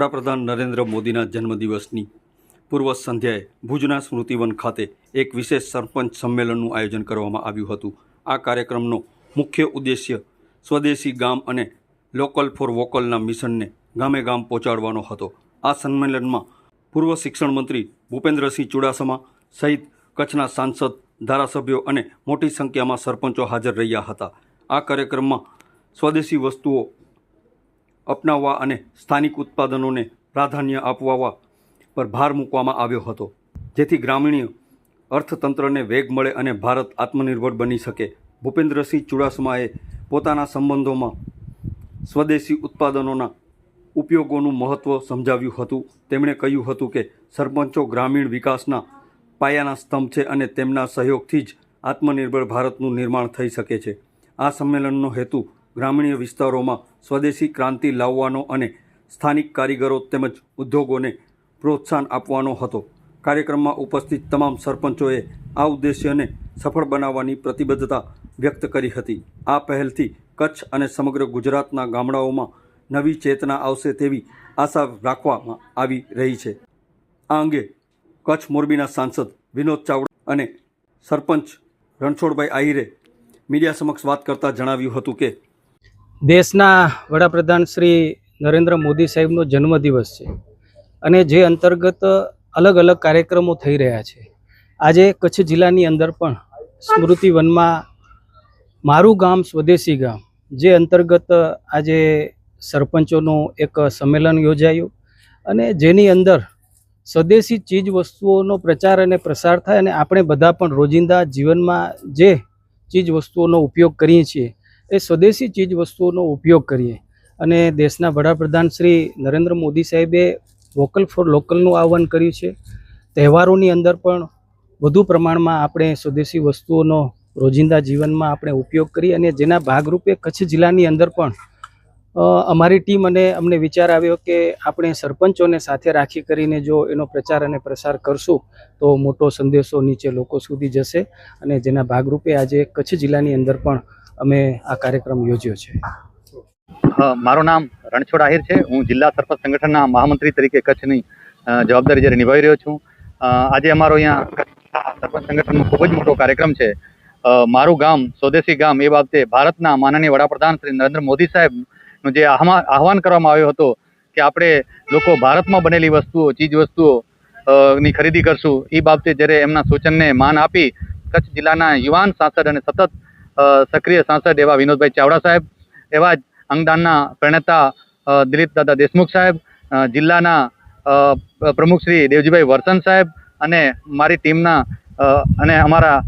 વડાપ્રધાન નરેન્દ્ર મોદીના જન્મદિવસની પૂર્વ સંધ્યાએ ભુજના સ્મૃતિવન ખાતે એક વિશેષ સરપંચ સંમેલનનું આયોજન કરવામાં આવ્યું હતું. આ કાર્યક્રમનો મુખ્ય ઉદ્દેશ્ય સ્વદેશી ગામ અને લોકલ ફોર વોકલના મિશનને ગામે ગામ પહોંચાડવાનો હતો. આ સંમેલનમાં પૂર્વ શિક્ષણ મંત્રી ભૂપેન્દ્રસિંહ ચુડાસમા સહિત કચ્છના સાંસદ, ધારાસભ્યો અને મોટી સંખ્યામાં સરપંચો હાજર રહ્યા હતા. આ કાર્યક્રમમાં સ્વદેશી વસ્તુઓ અપનાવવા અને સ્થાનિક ઉત્પાદનોને પ્રાધાન્ય આપવા પર ભાર મૂકવામાં આવ્યો હતો, જેથી ગ્રામીણ અર્થતંત્રને વેગ મળે અને ભારત આત્મનિર્ભર બની શકે. ભૂપેન્દ્રસિંહ ચુડાસમાએ પોતાના સંબંધોમાં સ્વદેશી ઉત્પાદનોના ઉપયોગોનું મહત્ત્વ સમજાવ્યું હતું. તેમણે કહ્યું હતું કે, સરપંચો ગ્રામીણ વિકાસના પાયાના સ્તંભ છે અને તેમના સહયોગથી જ આત્મનિર્ભર ભારતનું નિર્માણ થઈ શકે છે. આ સંમેલનનો હેતુ ગ્રામીણ વિસ્તારોમાં સ્વદેશી ક્રાંતિ લાવવાનો અને સ્થાનિક કારીગરો તેમજ ઉદ્યોગોને પ્રોત્સાહન આપવાનો હતો. કાર્યક્રમમાં ઉપસ્થિત તમામ સરપંચોએ આ ઉદ્દેશ્યને સફળ બનાવવાની પ્રતિબદ્ધતા વ્યક્ત કરી હતી. આ પહેલથી કચ્છ અને સમગ્ર ગુજરાતના ગામડાઓમાં નવી ચેતના આવશે તેવી આશા રાખવામાં આવી રહી છે. આ અંગે કચ્છ મોરબીના સાંસદ વિનોદ ચાવડા અને સરપંચ રણછોડભાઈ આહિરે મીડિયા સમક્ષ વાત કરતાં જણાવ્યું હતું કે દેશના વડાપ્રધાન શ્રી નરેન્દ્ર મોદી સાહેબનો જન્મદિવસ છે અને જે અંતર્ગત અલગ અલગ કાર્યક્રમો થઈ રહ્યા છે. આજે કચ્છ જિલ્લાની અંદર પણ સ્મૃતિવનમાં મારું ગામ સ્વદેશી ગામ, જે અંતર્ગત આજે સરપંચોનું એક સંમેલન યોજાયું અને જેની અંદર સ્વદેશી ચીજ વસ્તુઓનો પ્રચાર અને પ્રસાર થાય અને આપણે બધા પણ રોજિંદા જીવનમાં જે ચીજ વસ્તુઓનો ઉપયોગ કરીએ છીએ એ સ્વદેશી ચીજ વસ્તુઓનો ઉપયોગ કરીએ. અને દેશના વડાપ્રધાન શ્રી નરેન્દ્ર મોદી સાહેબે વોકલ ફોર લોકલનું આહવાન કર્યું છે. તહેવારોની અંદર પણ વધુ પ્રમાણમાં આપણે સ્વદેશી વસ્તુઓનો રોજિંદા જીવનમાં આપણે ઉપયોગ કરીએ અને જેના ભાગરૂપે કચ્છ જિલ્લાની અંદર પણ અમારી ટીમ અને અમને વિચાર આવ્યો કે આપણે સરપંચોને સાથે રાખી કરીને જો એનો પ્રચાર અને પ્રસાર કરશું, તો મોટો સંદેશો નીચે લોકો સુધી જશે અને જેના ભાગરૂપે આજે કચ્છ જિલ્લાની અંદર પણ અમે આ કાર્યક્રમ યોજ્યો છે. મારું નામ રણછોડ આહિર છે. હું જિલ્લા સરપંચ સંગઠનના મહામંત્રી તરીકે કચ્છની જવાબદારી જ્યારે નિભાવી રહ્યો છું. આજે અમારો અહીંયા સરપંચ સંગઠનનો ખૂબ જ મોટો કાર્યક્રમ છે. મારું ગામ, સ્વદેશી ગામ એ બાબતે ભારતના માનનીય વડાપ્રધાન શ્રી નરેન્દ્ર મોદી સાહેબનું જે આહવા- આહવાન કરવામાં આવ્યો હતો કે આપણે લોકો ભારતમાં બનેલી વસ્તુઓ, ચીજ વસ્તુઓ ની ખરીદી કરશું. એ બાબતે જ્યારે એમના સૂચનને માન આપી કચ્છ જિલ્લાના યુવાન સાંસદ અને સતત સક્રિય સાંસદ એવા વિનોદભાઈ ચાવડા સાહેબ, એવા જ અંગદાનના પ્રણેતા દિલીપ દાદા દેશમુખ સાહેબ જિલ્લાના પ્રમુખ શ્રી દેવજીભાઈ વરસન સાહેબ અને મારી ટીમના અને અમારા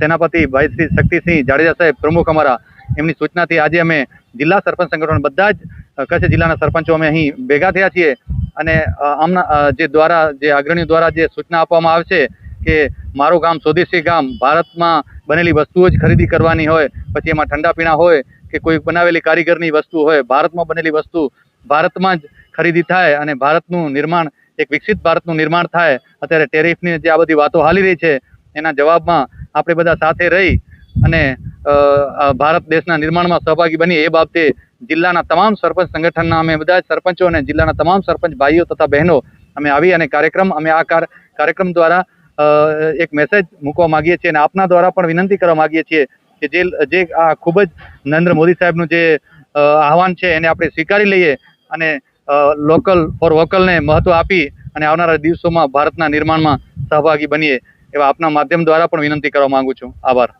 સેનાપતિ ભાઈ શ્રી શક્તિસિંહ જાડેજા સાહેબ પ્રમુખ અમારા. એમની સૂચનાથી આજે અમે જિલ્લા સરપંચ સંગઠન બધા જ કચ્છ જિલ્લાના સરપંચો અમે અહીં ભેગા થયા છીએ અને આમના જે દ્વારા, જે અગ્રણીઓ દ્વારા જે સૂચના આપવામાં આવશે કે મારું ગામ સ્વદેશી ગામ ભારતમાં બનેલી વસ્તુઓ જ ખરીદી કરવાની હોય, પછી એમાં ઠંડા પીણા હોય કે કોઈ બનાવેલી કારીગરની વસ્તુ હોય, ભારતમાં બનેલી વસ્તુ ભારતમાં જ ખરીદી થાય અને ભારતનું નિર્માણ, એક વિકસિત ભારતનું નિર્માણ થાય, અત્યારે ટેરિફની જે આ બધી વાતો હાલી રહી છે, એના જવાબમાં આપણે બધા સાથે રહી અને ભારત દેશના નિર્માણમાં સહભાગી બની એ બાબતે જિલ્લાના તમામ સરપંચ સંગઠનના અમે બધા સરપંચો અને જિલ્લાના તમામ સરપંચ ભાઈઓ તથા બહેનો અમે આવી અને કાર્યક્રમ, અમે આ કાર- કાર્યક્રમ દ્વારા એક મેસેજ મૂકવા માંગીએ છીએ અને આપના દ્વારા પણ વિનંતી કરવા માંગીએ છીએ કે જે જે આ ખૂબ જ નરેન્દ્ર મોદી સાહેબનું જે આહવાન છે એને આપણે સ્વીકારી લઈએ અને લોકલ ફોર વોકલને મહત્વ આપી અને આવનારા દિવસોમાં ભારતના નિર્માણમાં સહભાગી બનીએ એવા આપના માધ્યમ દ્વારા પણ વિનંતી કરવા માંગુ છું. આભાર.